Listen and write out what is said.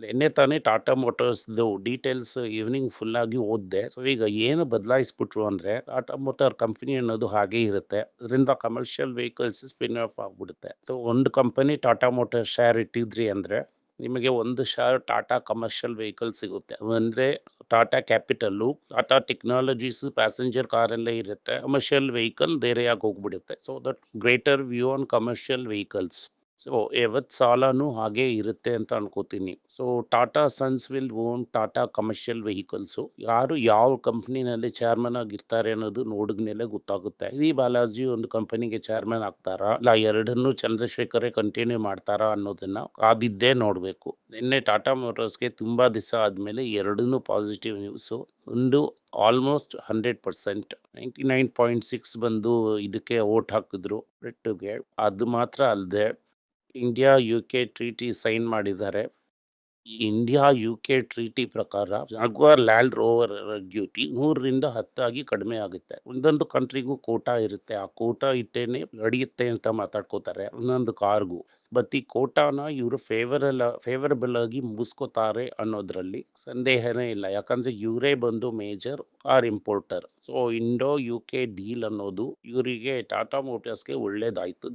ನಿನ್ನೆ ತಾನೇ ಟಾಟಾ ಮೋಟರ್ಸ್ದು ಡೀಟೇಲ್ಸ್ ಈವ್ನಿಂಗ್ ಫುಲ್ ಆಗಿ ಓದಿದೆ. ಸೊ, ಈಗ ಏನು ಬದಲಾಯಿಸ್ಬಿಟ್ರು ಅಂದರೆ ಟಾಟಾ ಮೋಟಾರ್ ಕಂಪನಿ ಅನ್ನೋದು ಹಾಗೇ ಇರುತ್ತೆ. ಅದರಿಂದ ಕಮರ್ಷಿಯಲ್ ವೆಹಿಕಲ್ಸ್ ಸ್ಪಿನ್ ಆಫ್ ಆಗಿಬಿಡುತ್ತೆ. ಸೊ, ಒಂದು ಕಂಪನಿ ಟಾಟಾ ಮೋಟರ್ ಶೇರ್ ಇಟ್ಟಿದ್ರಿ ಅಂದರೆ ನಿಮಗೆ ಒಂದು ಶೇರ್ ಟಾಟಾ ಕಮರ್ಷಿಯಲ್ ವೆಹಿಕಲ್ ಸಿಗುತ್ತೆ. ಅಂದರೆ Tata capital, Tata technologies passenger ಕಾರಲ್ಲೇ ಇರುತ್ತೆ. ಕಮರ್ಷಿಯಲ್ ವೆಹಿಕಲ್ ಬೇರೆಯಾಗಿ ಹೋಗ್ಬಿಡುತ್ತೆ. So, that greater view on commercial vehicles. So ಯಾವತ್ತು ಸಾಲನೂ ಹಾಗೇ ಇರುತ್ತೆ ಅಂತ ಅನ್ಕೋತೀನಿ. So Tata sons will own Tata commercial vehicles ಯಾರು ಯಾವ ಕಂಪ್ನಿನಲ್ಲಿ ಚೇರ್ಮನ್ ಆಗಿರ್ತಾರೆ ಅನ್ನೋದು ನೋಡಿದ್ಮೇಲೆ ಗೊತ್ತಾಗುತ್ತೆ. ಈ ಬಾಲಾಜಿ ಒಂದು ಕಂಪನಿಗೆ ಚೇರ್ಮನ್ ಆಗ್ತಾರಾ? ಇಲ್ಲ, ಎರಡನ್ನೂ ಚಂದ್ರಶೇಖರೇ ಕಂಟಿನ್ಯೂ ಮಾಡ್ತಾರಾ ಅನ್ನೋದನ್ನ ಕಾದಿದ್ದೇ ನೋಡಬೇಕು. ನಿನ್ನೆ ಟಾಟಾ ಮೋಟರ್ಸ್ಗೆ ತುಂಬ ದಿವಸ ಆದಮೇಲೆ ಎರಡನ್ನೂ ಪಾಸಿಟಿವ್ ನ್ಯೂಸು ಒಂದು almost hundred percent ninety nine point six ಬಂದು ಇದಕ್ಕೆ ಓಟ್ ಹಾಕಿದ್ರು. ರೆಟ್ಟುಗೆ ಅದು ಮಾತ್ರ ಅಲ್ಲದೆ India U K treaty sign ಮಾಡಿದ್ದಾರೆ. ಇಂಡಿಯಾ ಯು ಕೆ ಟ್ರೀಟಿ ಪ್ರಕಾರ ಜಾಗ್ವಾರ್ ಲ್ಯಾಂಡ್ ರೋವರ್ ಡ್ಯೂಟಿ ನೂರರಿಂದ ಹತ್ತಾಗಿ ಕಡಿಮೆ ಆಗುತ್ತೆ. ಒಂದೊಂದು ಕಂಟ್ರಿಗೂ ಕೋಟಾ ಇರುತ್ತೆ. ಆ ಕೋಟಾ ಇಟ್ಟೇನೆ ನಡೆಯುತ್ತೆ ಅಂತ ಮಾತಾಡ್ಕೋತಾರೆ ಒಂದೊಂದು ಕಾರ್ಗೂ ಬಟ್ ಈ ಕೋಟಾನ ಇವರು ಫೇವರಲ್ ಫೇವರಬಲ್ ಆಗಿ ಮುಗಿಸ್ಕೋತಾರೆ ಅನ್ನೋದ್ರಲ್ಲಿ ಸಂದೇಹನೇ ಇಲ್ಲ. ಯಾಕಂದ್ರೆ ಇವರೇ ಬಂದು major or importer so Indo U K deal ಅನ್ನೋದು ಇವರಿಗೆ ಟಾಟಾ ಮೋಟರ್ಸ್ಗೆ ಒಳ್ಳೇದಾಯ್ತು.